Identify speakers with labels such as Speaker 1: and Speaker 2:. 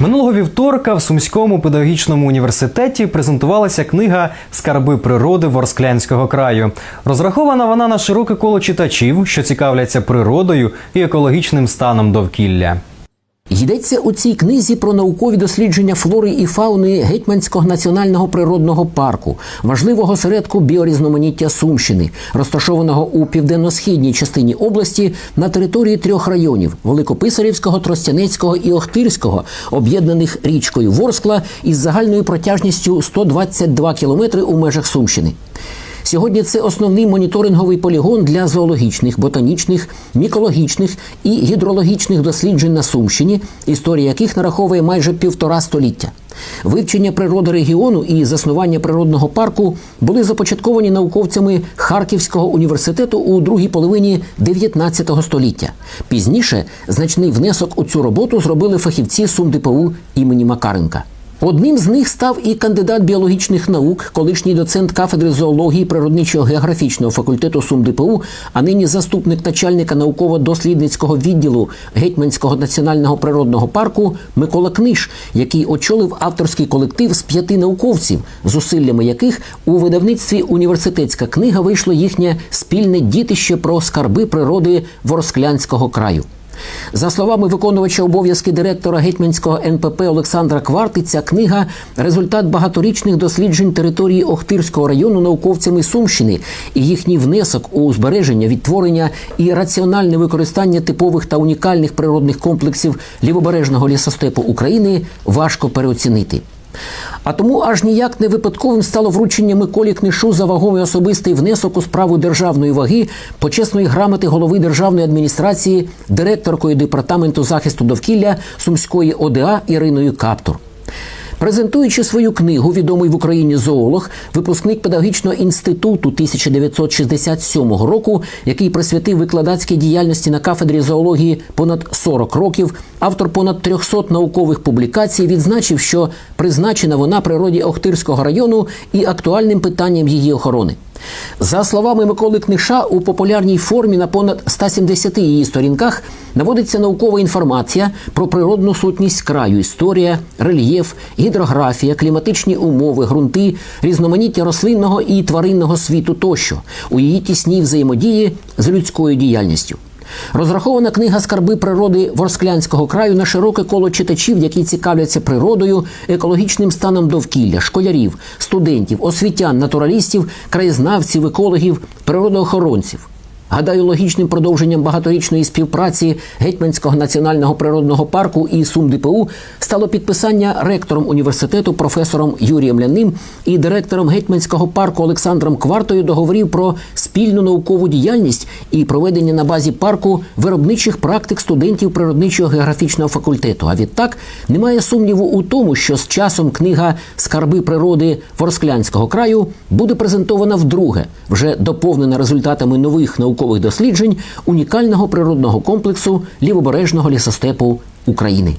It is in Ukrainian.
Speaker 1: Минулого вівторка в Сумському педагогічному університеті презентувалася книга Скарби природи Ворсклянського краю. Розрахована вона на широке коло читачів, що цікавляться природою і екологічним станом довкілля.
Speaker 2: Йдеться у цій книзі про наукові дослідження флори і фауни Гетьманського національного природного парку, важливого середку біорізноманіття Сумщини, розташованого у південно-східній частині області на території трьох районів Великописарівського, Тростянецького і Охтирського, об'єднаних річкою Ворскла із загальною протяжністю 122 кілометри у межах Сумщини. Сьогодні це основний моніторинговий полігон для зоологічних, ботанічних, мікологічних і гідрологічних досліджень на Сумщині, історія яких нараховує майже півтора століття. Вивчення природи регіону і заснування природного парку були започатковані науковцями Харківського університету у другій половині 19 століття. Пізніше значний внесок у цю роботу зробили фахівці СумДПУ імені Макаренка. Одним з них став і кандидат біологічних наук, колишній доцент кафедри зоології природничо-географічного факультету СумДПУ, а нині заступник начальника науково-дослідницького відділу Гетьманського національного природного парку Микола Книж, який очолив авторський колектив з п'яти науковців, зусиллями яких у видавництві університетська книга вийшло їхнє спільне дітище про скарби природи Ворсклянського краю. За словами виконувача обов'язки директора гетьманського НПП Олександра Кварти, ця книга результат багаторічних досліджень території Охтирського району науковцями Сумщини і їхній внесок у збереження, відтворення і раціональне використання типових та унікальних природних комплексів лівобережного лісостепу України важко переоцінити. А тому аж ніяк не випадковим стало вручення Миколі Книшу за вагомий особистий внесок у справу державної ваги, почесної грамоти голови державної адміністрації, директоркою департаменту захисту довкілля Сумської ОДА Іриною Каптур. Презентуючи свою книгу, відомий в Україні зоолог, випускник педагогічного інституту 1967 року, який присвятив викладацькій діяльності на кафедрі зоології понад 40 років, автор понад 300 наукових публікацій, відзначив, що призначена вона природі Охтирського району і актуальним питанням її охорони. За словами Миколи Книша, у популярній формі на понад 170 її сторінках наводиться наукова інформація про природну сутність краю, історія, рельєф, гідрографія, кліматичні умови, ґрунти, різноманіття рослинного і тваринного світу тощо у її тісній взаємодії з людською діяльністю. Розрахована книга Скарби природи Ворсклянського краю на широке коло читачів, які цікавляться природою, екологічним станом довкілля, школярів, студентів, освітян, натуралістів, краєзнавців, екологів, природоохоронців. Гадаю, логічним продовженням багаторічної співпраці Гетьманського національного природного парку і СумДПУ стало підписання ректором університету професором Юрієм Ляним і директором Гетьманського парку Олександром Квартою договорів про спільну наукову діяльність і проведення на базі парку виробничих практик студентів природничого географічного факультету. А відтак немає сумніву у тому, що з часом книга Скарби природи Ворсклянського краю буде презентована вдруге, вже доповнена результатами нових наукових наукових досліджень унікального природного комплексу лівобережного лісостепу України.